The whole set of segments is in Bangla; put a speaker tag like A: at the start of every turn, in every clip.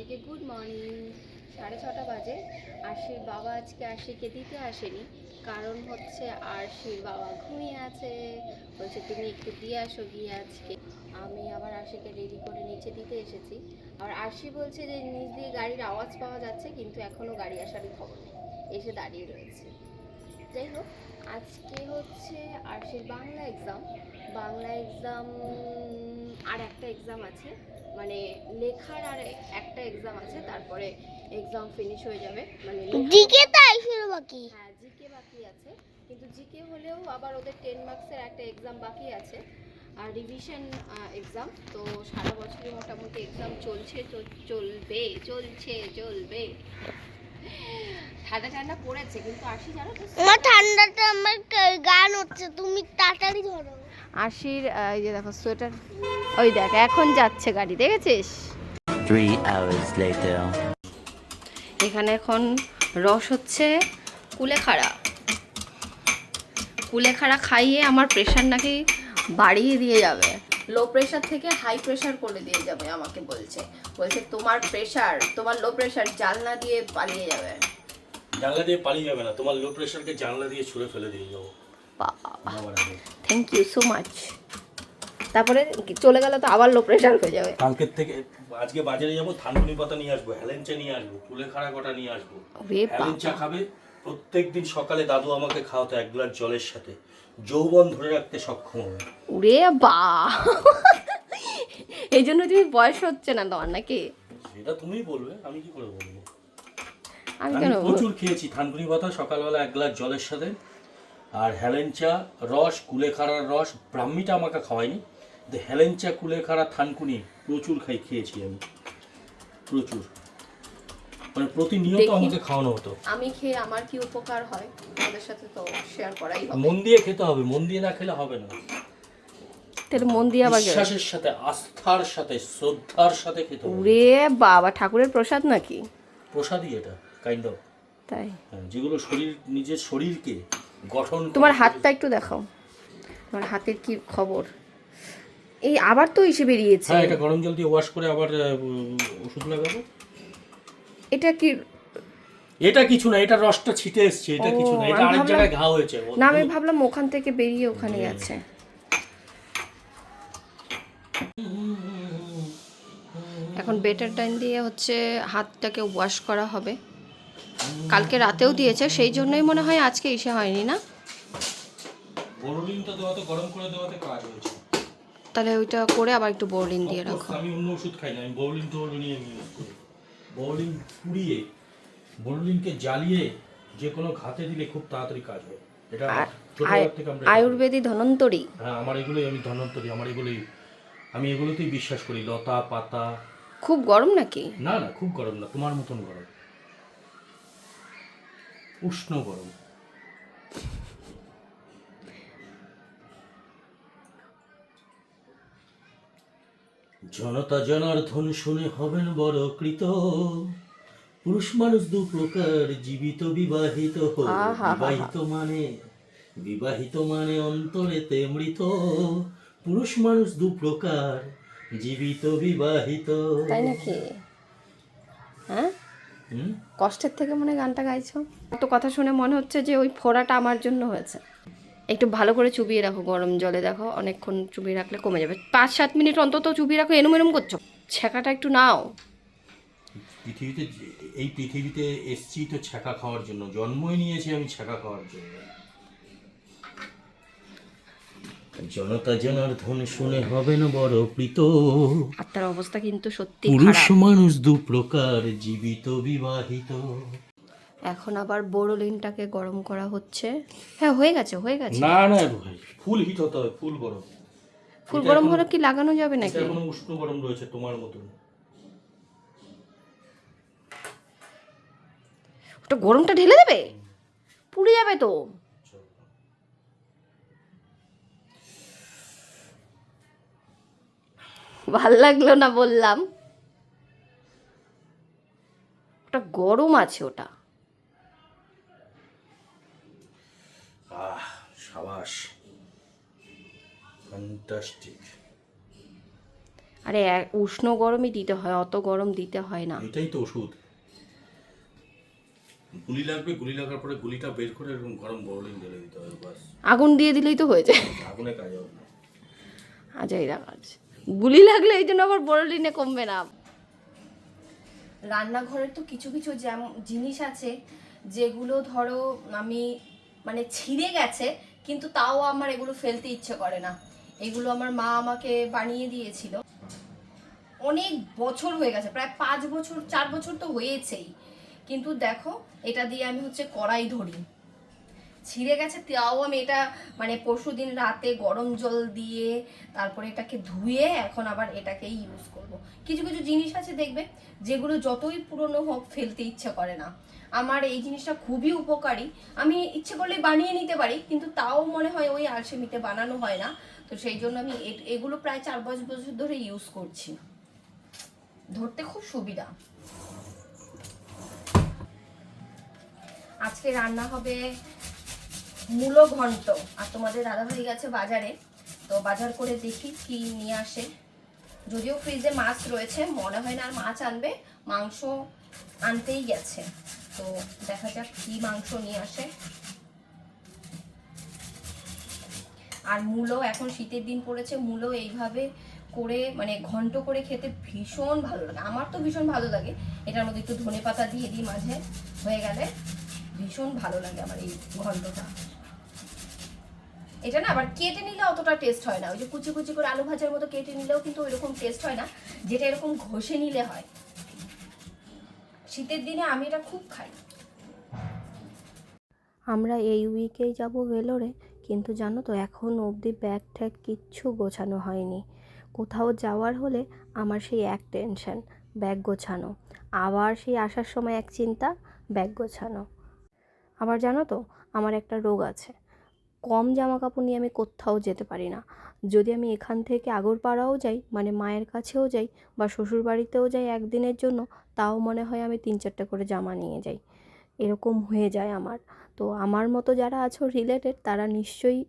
A: সবাইকে গুড মর্নিং সাড়ে ছটা বাজে। আরশির বাবা আজকে আরশিকে দিতে আসেনি। কারণ হচ্ছে আরশির বাবা ঘুমিয়ে আছে। বলছে, তুমি একটু দিয়ে আসো গিয়ে আজকে। আমি আবার আরশিকে রেডি করে নিচে দিতে এসেছি। আর আরশি বলছে যে, নিচ দিয়ে গাড়ির আওয়াজ পাওয়া যাচ্ছে, কিন্তু এখনও গাড়ি আসারই খবর নেই। এসে দাঁড়িয়ে রয়েছে। যাই হোক, আজকে হচ্ছে আরশির বাংলা এক্সাম বাংলা এক্সাম আর একটা এক্সাম আছে। মানে লেখার আর একটা এক্সাম আছে তারপরে এক্সাম ফিনিশ হয়ে যাবে। মানে
B: দিকে তাই শুরু বাকি?
A: হ্যাঁ জিকে বাকি আছে। কিন্তু জিকে হলেও আবার ওদের টেন মার্কসের একটা এক্সাম বাকি আছে। আর রিভিশন এক্সাম তো সারা বছরই মোটামুটি এক্সাম চলছে চলবে চলছে চলবে। ঠান্ডা ঠান্ডা পড়েছে কিন্তু আসি জানো তো?
B: ঠান্ডাটা আমার গান হচ্ছে তুমি তাড়াতাড়ি ধরো।
A: আশির এই যে দেখো সোয়েটার। ওই দেখ এখন যাচ্ছে গাড়ি দেখেছিস?
C: Three hours later.
A: এখানে এখন রস হচ্ছে কুলেখাড়া। কুলেখাড়া খাইয়ে আমার প্রেশার নাকি বাড়িয়ে দিয়ে যাবে। লো প্রেশার থেকে হাই প্রেশার করে দিয়ে যাবে আমাকে বলছে। বলছে তোমার প্রেশার তোমার লো প্রেশার জালনা দিয়ে পালিয়ে যাবে।
D: জানলা দিয়ে পালিয়ে যাবে না তোমার লো প্রেশারকে জানলা দিয়ে ছুঁড়ে ফেলে দিয়ে যাব।
A: বাবা থ্যাংক ইউ সো মাচ তারপরে চলে গেলে তো আবার লো প্রেশার হয়ে যাবে।
D: কালকের থেকে আজকে বাজারে যাব থানকুনি পাতা নিয়ে আসব হেলেঞ্চা নিয়ে আসব কুলেখাড়া কটা নিয়ে আসব।
A: রে
D: হেলেঞ্চা খাবে প্রত্যেকদিন সকালে দাদু আমাকে খাওয়াতো এক গ্লাস জলের সাথে। যৌবন ধরে রাখতে সক্ষম হবে।
A: উরে বা। এই জন্য তুমি বয়স হচ্ছে না তোমার নাকি?
D: সেটা তুমিই বলবে আমি কি করে বলব?
A: আমি
D: প্রচুর খেয়েছি থানকুনি পাতা সকালবেলা এক গ্লাস জলের সাথে। আর হেলেঞ্চা রস কুলেখাড়ার রস ব্রাহ্মীটা আমাকে খাওয়ায়নি। কিন্তু হেলেঞ্চা কুলেখাড়া থানকুনি প্রচুর খাই খেয়েছি আমি। প্রচুর। মানে প্রতিনিয়ত আমাকে খাওয়ানো হতো।
A: আমি খেয়ে আমার কি উপকার হয়? তোমাদের সাথে তো শেয়ার করাই হবে।
D: মন দিয়ে খেতে হবে মন দিয়ে না খেলে হবে না।
A: তাহলে মন দিয়ে আবার
D: বিশ্বাসের সাথে আস্থার সাথে শ্রদ্ধার সাথে খেতে হবে।
A: উরে বাবা ঠাকুরের প্রসাদ নাকি?
D: প্রসাদই এটা কাইন্ড অফ
A: তাই।
D: যেগুলো শরীর নিজের শরীরকে গঠন
A: তোমার হাতটা একটু দেখাও। তোমার হাতের কি খবর? এই আবার তো এসে বেরিয়েছে।
D: হ্যাঁ এটা গরম জল দিয়ে ওয়াশ করে আবার ওষুধ লাগাবো।
A: এটা কি
D: এটা কিছু না এটা রসটা ছিটে এসছে এটা কিছু না এটা
A: আমি
D: আরেক
A: ভাবলাম-
D: জায়গায় ঘা হয়েছে
A: না আমি ভাবলাম ওখান থেকে বেরিয়ে ওখানে গেছে এখন বেটার টাইম দিয়ে হচ্ছে হাতটাকে ওয়াশ করা হবে। কালকে রাতেও দিয়েছে সেই জন্যই মনে হয় আজকে এসে হয়নি না?
D: গরম করে দেওয়াতে কাজ হয়েছে।
A: তাহলে ওইটা করে আবার একটু বোরলিন দিয়ে রাখো।
D: আমি অন্য ওষুধ খাই না আমি বোরোলিন টোরলিনই আমি ইউজ করি বোরোলিন পুড়িয়ে বোরোলিনকে জ্বালিয়ে যে কোনো ঘাতে দিলে খুব তাড়াতাড়ি কাজ হয়। এটা
A: আয়ুর্বেদী ধনন্তরী।
D: হ্যাঁ আমার এগুলোই আমি ধন্যন্তরী আমার এগুলোই আমি এগুলোতেই বিশ্বাস করি লতা পাতা।
A: খুব গরম নাকি?
D: না না খুব গরম না তোমার মতন গরম। উষ্ণ গরম। জনতা জনার্দন শুনে হবেন বড় কৃত। পুরুষ মানুষ দু প্রকার জীবিত বিবাহিত বিবাহিত মানে বিবাহিত মানে অন্তরেতে মৃত। পুরুষ মানুষ দু প্রকার জীবিত বিবাহিত।
A: তাই নাকি? হ্যাঁ? কষ্টের থেকে মনে গানটা গাইছো? তো কথা শুনে মনে হচ্ছে যে ওই ফোড়াটা আমার জন্য হয়েছে। একটু ভালো করে চুবিয়ে রাখো গরম জলে, দেখো অনেকক্ষণ চুবিয়ে রাখলে কমে যাবে। পাঁচ, সাত মিনিট অন্তত চুবিয়ে রাখো এনুম এনুম করছ। ছেঁকাটা একটু নাও।
D: পৃথিবীতে এই পৃথিবীতে এসছি তো ছ্যাঁকা খাওয়ার জন্য। জন্মই নিয়েছি আমি ছ্যাঁকা খাওয়ার জন্য। জনতা জনার্দন শুনে হবেন বড় প্রীত।
A: আত্মার অবস্থা কিন্তু সত্যি
D: পুরুষ মানুষ দু প্রকার জীবিত বিবাহিত।
A: এখন আবার বোরোলিনটাকে গরম করা হচ্ছে। হ্যাঁ হয়ে গেছে হয়ে গেছে।
D: না না ভাই ফুল হিট হতে হবে ফুল গরম।
A: ফুল গরম হলে কি লাগানো যাবে নাকি?
D: এখনও উষ্ণ গরম রয়েছে তোমার মতন।
A: ওটা গরমটা ঢেলে দেবে? পুড়ে যাবে তো। ভালো লাগল না বললাম। ওটা গরম আছে ওটা।
D: আহ সাবাস। ফ্যান্টাস্টিক
E: আরে উষ্ণ গরমই দিতে হয় অত গরম দিতে হয় না।
D: এটাই তো ওষুধ। গুলি লাগবে গুলি লাগার পরে গুলিটা বের করে এরকম গরম বরলিন ঢেলে দিতে হবে বাস
E: আগুন দিয়ে দিলেই তো হয়ে যায়।
D: আগুনে কাজ হবে না।
E: আজাইরা কাজ। গুলি লাগলে এই জন্য আবার বড়লিনে কমবে না। রান্নাঘরের তো কিছু কিছু যেমন জিনিস আছে, যেগুলো ধরো আমি মানে ছিঁড়ে গেছে, কিন্তু তাও আমার এগুলো ফেলতে ইচ্ছে করে না। এগুলো আমার মা আমাকে বানিয়ে দিয়েছিল। অনেক বছর হয়ে গেছে, প্রায় পাঁচ বছর, চার বছর তো হয়েছেই। কিন্তু দেখো, এটা দিয়ে আমি হচ্ছে কড়াই ধরি। ছিঁড়ে গেছে, তাও আমি এটা মানে পরশু দিন রাতে গরম জল দিয়ে তারপরে এটাকে ধুয়ে এখন আবার এটাকেই ইউজ করব। কিছু কিছু জিনিস আছে দেখবে, যেগুলো যতই পুরনো হোক ফেলতে ইচ্ছে করে না। আমার এই জিনিসটা খুবই উপকারী। আমি ইচ্ছে করলে বানিয়ে নিতে পারি, কিন্তু তাও মনে হয় ওই আলসেমিতে বানানো হয় না। তো সেই জন্য আমি এগুলো প্রায় চার পাঁচ বছর ধরে ইউজ করছি। ধরতে খুব সুবিধা। আজকে রান্না হবে মূলো ঘন্ট আর তোমাদের দাদা ভাই গেছে বাজারে। তো বাজার করে দেখি কি নিয়ে আসে। যদিও ফ্রিজে মাছ রয়েছে, মনে হয় না আর মাছ আনবে, মাংস আনতেই গেছে। তো দেখা যাক কি মাংস নিয়ে আসে। আর মূলো, এখন শীতের দিন পড়েছে, মূলো এইভাবে করে মানে ঘন্ট করে খেতে ভীষণ ভালো লাগে। আমার তো ভীষণ ভালো লাগে। এটার মধ্যে একটু ধনে পাতা দিয়ে দিই মাঝে, হয়ে গেলে ভীষণ ভালো লাগে আমার এই ঘন্টটা। এটা না, আবার কেটে নিলে অতটা টেস্ট হয় না। ওই যে কুচি কুচি করে আলু ভাজার মতো কেটে নিলেও কিন্তু ওইরকম টেস্ট হয় না, যেটা এরকম ঘষে নিলে হয়। শীতের দিনে আমি এটা খুব খাই। আমরা এই উইকেই যাব ভেলোরে, কিন্তু জানো তো, এখন অবধি ব্যাগ ট্যাগ কিচ্ছু গোছানো হয়নি। কোথাও যাওয়ার হলে আমার সেই এক টেনশন ব্যাগ গোছানো। আবার সেই আসার সময় এক চিন্তা ব্যাগ গোছানো। আবার জানো তো, আমার একটা রোগ আছে। কম জামা কাপড় নিয়ে আমি কোথাও যেতে পারি না। যদি আমি এখান থেকে আগরপাড়াও যাই মানে মায়ের কাছেও যাই বা শ্বশুর বাড়িতেও যাই একদিনের জন্য, তাও মনে হয় আমি তিন চারটে করে জামা নিয়ে যাই। এরকম হয়ে যায় আমার। তো আমার মতো যারা আছো রিলেটেড তারা নিশ্চয়ই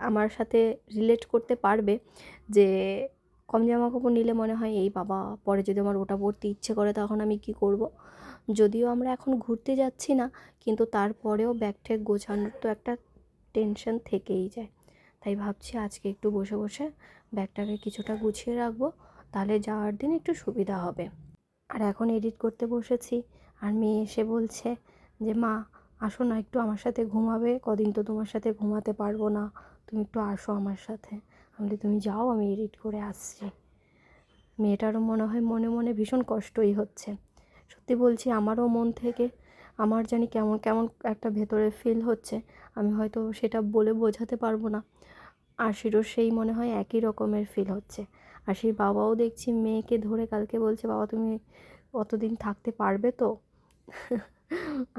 E: আমার সাথে রিলেট করতে পারবে যে কম জামা কাপড় নিলে মনে হয়, এই বাবা, পরে যদি আমার ওটা পরতে ইচ্ছে করে, তখন আমি কি করব। যদিও আমরা এখন ঘুরতে যাচ্ছি না, কিন্তু তারপরেও ব্যাগ ট্যাগ গোছানোর তো একটা টেনশন থেকেই যায়। তাই ভাবছি আজকে একটু বসে বসে ব্যাগটাকে কিছুটা গুছিয়ে রাখব, তাহলে যাওয়ার দিন একটু সুবিধা হবে। আর এখন এডিট করতে বসেছি, আর মেয়ে এসে বলছে যে, মা, আসো না, একটু আমার সাথে ঘুমাবে, কদিন তো তোমার সাথে ঘুমাতে পারব না, তুমি একটু আসো আমার সাথে। আমি তুমি যাও, আমি এডিট করে আসছি। মেয়েটারও মনে হয়, মনে মনে ভীষণ কষ্টই হচ্ছে। সত্যি বলছি, আমারও মন থেকে আমার জানি কেমন কেমন একটা ভেতরে ফিল হচ্ছে। আমি হয়তো সেটা বলে বোঝাতে পারব না। আশিরও সেই মনে হয় একই রকমের ফিল হচ্ছে। আশির বাবাও দেখছি মেয়েকে ধরে কালকে বলছে, বাবা, তুমি অতদিন থাকতে পারবে তো?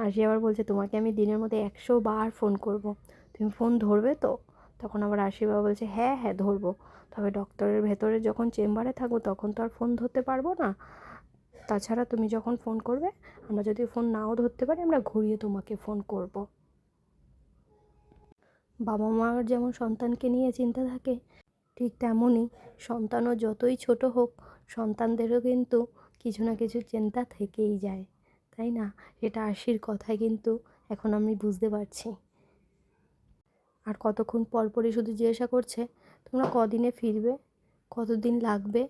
E: আশি আবার বলছে, তোমাকে আমি দিনের মধ্যে একশো বার ফোন করব। তুমি ফোন ধরবে তো? তখন আবার আশি বাবা বলছে হ্যাঁ হ্যাঁ ধরবো। তবে ডক্টরের ভেতরে যখন চেম্বারে থাকব, তখন তো আর ফোন ধরতে পারব না। তাছাড়া তুমি যখন ফোন করবে, আমরা যদি ফোন নাও ধরতে পারি, আমরা ঘুরিয়ে তোমাকে ফোন করব। বাবা মার যেমন সন্তানকে নিয়ে চিন্তা থাকে, ঠিক তেমনই সন্তানও যতই ছোট হোক, সন্তানদেরও কিন্তু কিছু না কিছু চিন্তা থেকেই যায়, তাই না? এটা আশির কথায় কিন্তু এখন আমি বুঝতে পারছি। আর কতক্ষণ পরপরই শুধু জিজ্ঞাসা করছে, তোমরা কদিনে ফিরবে? কতদিন লাগবে?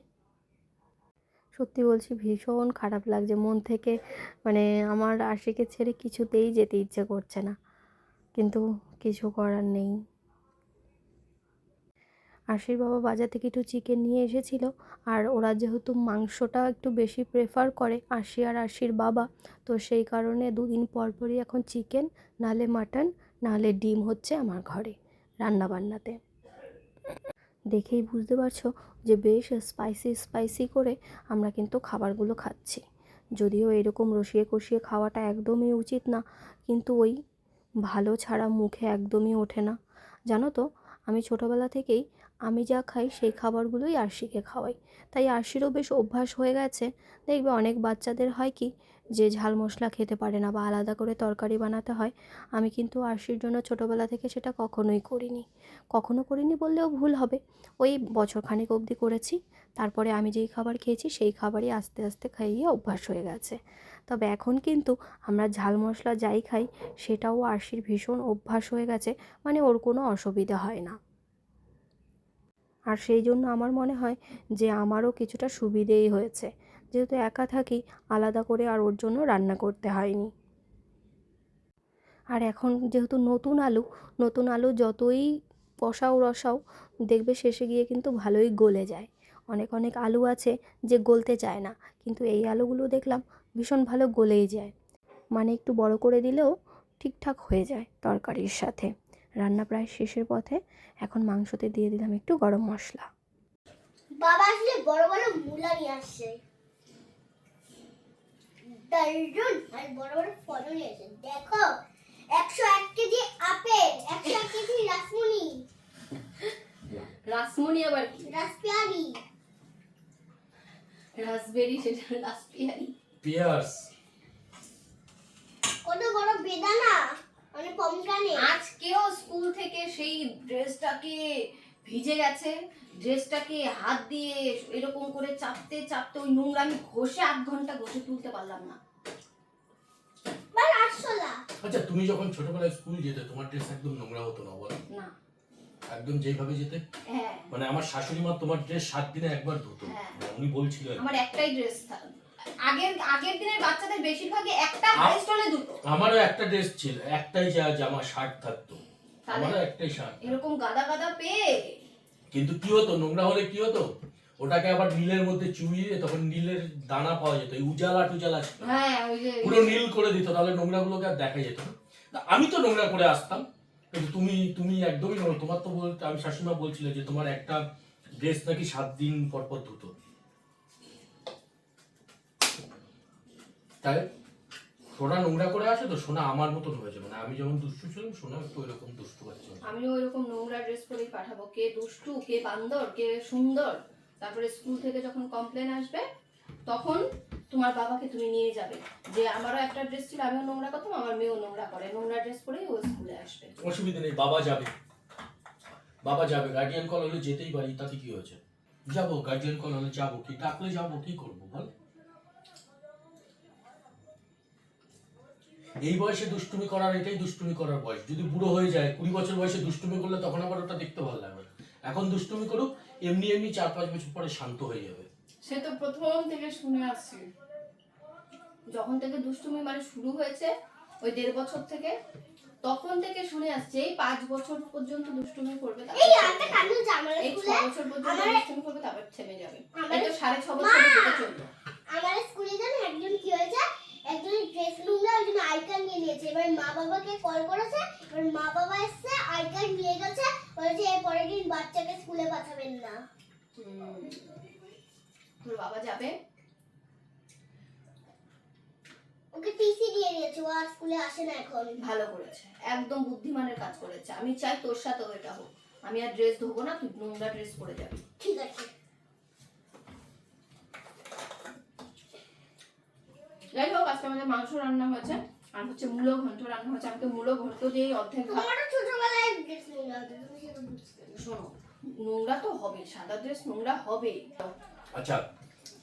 E: সত্যি বলছি ভীষণ খারাপ লাগছে। মন থেকে মানে আমার আশিকে ছেড়ে কিছুতেই যেতে ইচ্ছে করছে না। কিন্তু কিছু করার নেই। আশির বাবা বাজার থেকে একটু চিকেন নিয়ে এসেছিল। আর ওরা যেহেতু মাংসটা একটু বেশি প্রেফার করে আশি আর আশির বাবা, তো সেই কারণে দুদিন পর পরই এখন চিকেন, নালে মাটন, নালে ডিম হচ্ছে আমার ঘরে রান্না বান্নাতে দেখেই বুঝতে পারছ যে বেশ স্পাইসি স্পাইসি করে আমরা কিন্তু খাবারগুলো খাচ্ছি। যদিও এরকম রসিয়ে কষিয়ে খাওয়াটা একদমই উচিত না, কিন্তু ওই ভালো ছাড়া মুখে একদমই ওঠে না। জানো তো, আমি ছোটোবেলা থেকেই
A: আমি যা খাই সেই খাবারগুলোই আরশিকে খাওয়াই। তাই আরশিরও বেশ অভ্যাস হয়ে গেছে। দেখবে অনেক বাচ্চাদের হয় কি যে ঝাল মশলা খেতে পারে না বা আলাদা করে তরকারি বানাতে হয়, আমি কিন্তু আরশির জন্য ছোটোবেলা থেকে সেটা কখনোই করিনি। কখনো করিনি বললেও ভুল হবে। ওই বছরখানেক অবধি করেছি, তারপরে আমি যেই খাবার খেয়েছি সেই খাবারই আস্তে আস্তে খাইয়ে অভ্যাস হয়ে গেছে। তবে এখন কিন্তু আমরা ঝাল মশলা যাই খাই, সেটাও আরশির ভীষণ অভ্যাস হয়ে গেছে মানে ওর কোনো অসুবিধা হয় না। আর সেই জন্য আমার মনে হয় যে আমারও কিছুটা সুবিধেই হয়েছে। যেহেতু একা থাকি, আলাদা করে আর ওর জন্য রান্না করতে হয়নি। আর এখন যেহেতু নতুন আলু নতুন আলু যতই কষাও রসাও, দেখবে শেষে গিয়ে কিন্তু ভালোই গলে যায়। অনেক অনেক আলু আছে যে গলতে চায় না, কিন্তু এই আলুগুলো দেখলাম ভীষণ ভালো গলেই যায়। মানে একটু বড় করে দিলেও ঠিকঠাক হয়ে যায় তরকারির সাথে। রান্না প্রায় শেষের পথে এখন মাংসতে দিয়ে দিলাম একটু গরম মশলা।
B: বাবা আসলে বড় বড় মূলা নিয়ে আসছে। দারুণ আর বড় বড় ফলও নিয়ে দেখো একশো এক কেজি আপেল একশো এক কেজি রাসমণি।
A: রাসমণি আবার কি?
B: রাসপিয়ারি।
A: রাসবেরি সেটা রাসপিয়ারি।
D: পিয়ার্স।
B: কত বড় বেদানা মানে পমগ্রানে।
A: আজকেও স্কুল থেকে সেই ড্রেসটাকে ভিজে গেছে ড্রেসটাকে হাত দিয়ে এরকম করে চাপতে চাপতে ওই নোংরা আমি ঘষে আধ ঘণ্টা ঘষে তুলতে পারলাম না।
D: আচ্ছা তুমি যখন ছোটবেলায় স্কুল যেতে তোমার ড্রেস একদম নোংরা হতো না বলো?
A: না।
D: একদম যেভাবে যেতে?
A: হ্যাঁ।
D: মানে আমার শাশুড়ি মা তোমার ড্রেস সাত দিনে একবার ধুতো।
A: হ্যাঁ।
D: উনি বলছিলেন
A: আমার একটাই ড্রেস আগের আগের দিনের বাচ্চাদের বেশিরভাগই একটা ড্রেস দুটো
D: আমারও একটা ড্রেস ছিল একটাই যা জামা শার্ট থাকতো।
A: তাহলে?
D: আমারও একটাই শার্ট।
A: এরকম গাদা গাদা পেয়ে।
D: কিন্তু কি হতো নোংরা হলে কি হতো? ওটাকে আবার নীলের মধ্যে চুইয়ে তখন নীলের দানা পাওয়া যেত এই উজালা টুজালা ছিল।
A: হ্যাঁ ওই যে
D: পুরো নীল। করে দিত তাহলে নোংরা গুলোকে আর দেখা যেত না। আমি তো নোংরা করে আসতাম কিন্তু তুমি তুমি একদমই নোংরা। তোমার তো বলতে আমি শাশুমা বলছিল যে তোমার একটা ড্রেস নাকি সাত দিন পর পর ধুতো। তাই? সোনা নোংরা করে আসে তো সোনা আমার মতন হয়েছে। মানে আমি যেমন দুষ্টু ছিলাম সোনা একটু ওইরকম দুষ্টু হয়েছে।
A: আমিও ওইরকম নোংরা ড্রেস পরেই পাঠাবো। কে দুষ্টু কে বান্দর কে সুন্দর। তারপরে স্কুল থেকে যখন কমপ্লেন আসবে তখন তোমার বাবাকে তুমি নিয়ে যাবে। যে আমারও একটা ড্রেস ছিল আমিও নোংরা করতাম আমার মেয়েও নোংরা করে। নোংরা ড্রেস পরেই ও স্কুলে আসবে।
D: অসুবিধা নেই বাবা যাবে। বাবা যাবে। গার্ডিয়ান কল হলে যেতেই পারি তাতে কি হয়েছে? যাব গার্ডিয়ান কল হলে যাব। কি ডাকলে যাব কি করব বল? এই বয়সে দুষ্টুমি করার এটাই দুষ্টুমি করার বয়স। যদি বুড়ো হয়ে যায় কুড়ি বছর বয়সে দুষ্টুমি করলে তখন আবার ওটা দেখতে ভালো লাগবে এখন দুষ্টুমি করুক এমনি এমনি চার পাঁচ বছর পরে শান্ত হয়ে যাবে।
A: সে তো প্রথম থেকে শুনে আসছি। যখন থেকে দুষ্টুমি মানে শুরু হয়েছে ওই দেড় বছর থেকে তখন থেকে শুনে আসছে এই পাঁচ বছর পর্যন্ত দুষ্টুমি করবে
B: এই জামার
A: এই ছ
B: স্কুলে
A: বছর পর্যন্ত দুষ্টুমি করবে তারপর থেমে যাবে। এই তো সাড়ে ছ বছর চলবে
B: আমার স্কুলে জানো একজন কি হয়েছে একজনের ড্রেস নোংরা ওই জন্য আই কার্ড নিয়ে নিয়েছে এবার মা বাবাকে কল করেছে এবার মা বাবা এসছে আই কার্ড নিয়ে গেছে বলেছে এর পরের দিন বাচ্চাকে স্কুলে পাঠাবেন না।
A: তোর বাবা যাবে?
B: ওকে টিসি দিয়ে দিয়েছে ও আর স্কুলে আসে না এখন।
A: ভালো করেছে একদম বুদ্ধিমানের কাজ করেছে। আমি চাই তোর সাথেও এটা হোক। আমি আর ড্রেস ধোবো না তুই নোংরা ড্রেস পরে যাবি।
B: ঠিক আছে।
A: যাই হোক আজকে আমাদের মাংস রান্না হয়েছে। আর হচ্ছে মূলো ঘন্ট রান্না হয়েছে আমি তো মূলো ঘন্ট দিয়েই অর্ধেক
B: ছোটবেলায়।
A: শোনো নোংরা তো হবে সাদা ড্রেস নোংরা হবে
D: আচ্ছা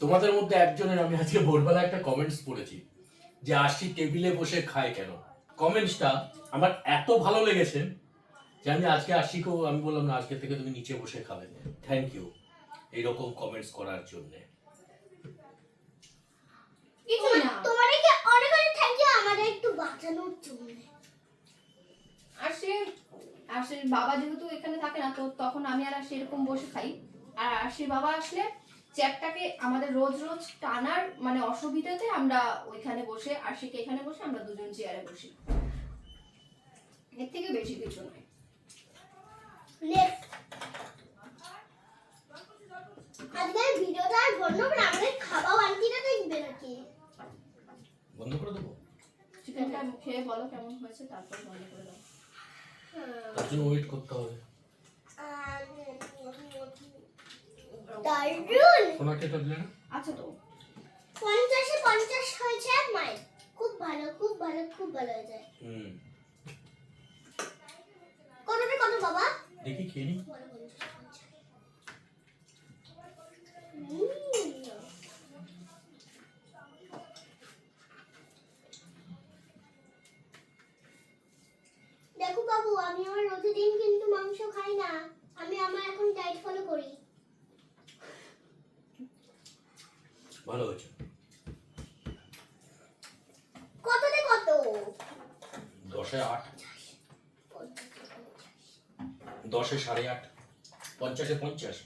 D: তোমাদের মধ্যে একজনের আমি আজকে ভোরবেলা একটা কমেন্টস পড়েছি যে আশি টেবিলে বসে খায় কেন? কমেন্টসটা আমার এত ভালো লেগেছে যে আমি আজকে আশিকেও আমি বললাম না আজকে থেকে তুমি নিচে বসে খাবে। থ্যাংক ইউ এইরকম কমেন্টস করার জন্য।
A: কিছু না
B: অনেক অনেক থ্যাংক ইউ আমাদের একটু বাঁচানোর জন্য
A: আর সে আর সে বাবা যেহেতু এখানে থাকে না তো তখন আমি আর সে এরকম বসে খাই। আর সে বাবা আসলে চেয়ারটাকে আমাদের রোজ রোজ টানার মানে অসুবিধাতে আমরা ওইখানে বসে আশিকে এখানে বসে আমরা দুজন চেয়ারে বসি। এর থেকে বেশি কিছু নয়।
B: নেক্সট আজকের ভিডিওটা আর বন্ধ করে আমাদের খাওয়া আন্টিটা দেখবে নাকি?
D: বন্ধ করে দেবো?
A: চিকেনটা খেয়ে বলো কেমন হয়েছে তারপর বন্ধ করে দাও
D: তার জন্য ওয়েট করতে হবে। তোমাকে তো দিলে না?
A: আচ্ছা তো।
B: পঞ্চাশে পঞ্চাশ হয়েছে মায়ের খুব ভালো খুব ভালো খুব ভালো হয়েছে।
D: হুম।
B: কতটা কত বাবা?
D: দেখি খেয়ে
B: আমি আমার প্রতিদিন কিন্তু মাংস খাই না। আমি আমার এখন ডায়েট ফলো করি।
D: ভালো হয়েছে।
B: কততে কত?
D: দশে আট। দশে সাড়ে আট। পঞ্চাশে পঞ্চাশ।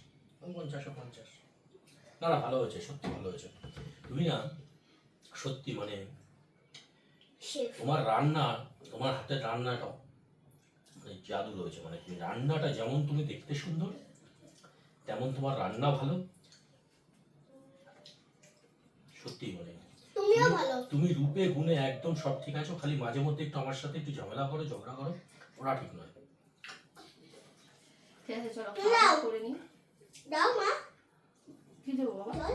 D: পঞ্চাশে পঞ্চাশ। না না ভালো হয়েছে সত্যি ভালো হয়েছে। তুমি না সত্যি মানে তোমার রান্না তোমার হাতের রান্নাটাও জাদু রয়েছে মানে তুমি রান্নাটা যেমন তুমি দেখতে সুন্দর তেমন তোমার রান্না ভালো। সত্যি মানে তুমি রূপে গুণে একদম সব ঠিক আছো খালি মাঝে মধ্যে একটু আমার সাথে একটু ঝামেলা করো ঝগড়া করো ওরা ঠিক নয়।
A: ঠিক আছে চলো
B: নাও।
A: খাওয়া দাওয়া করে নি।
B: দাও মা।
A: কি দেবো বাবা?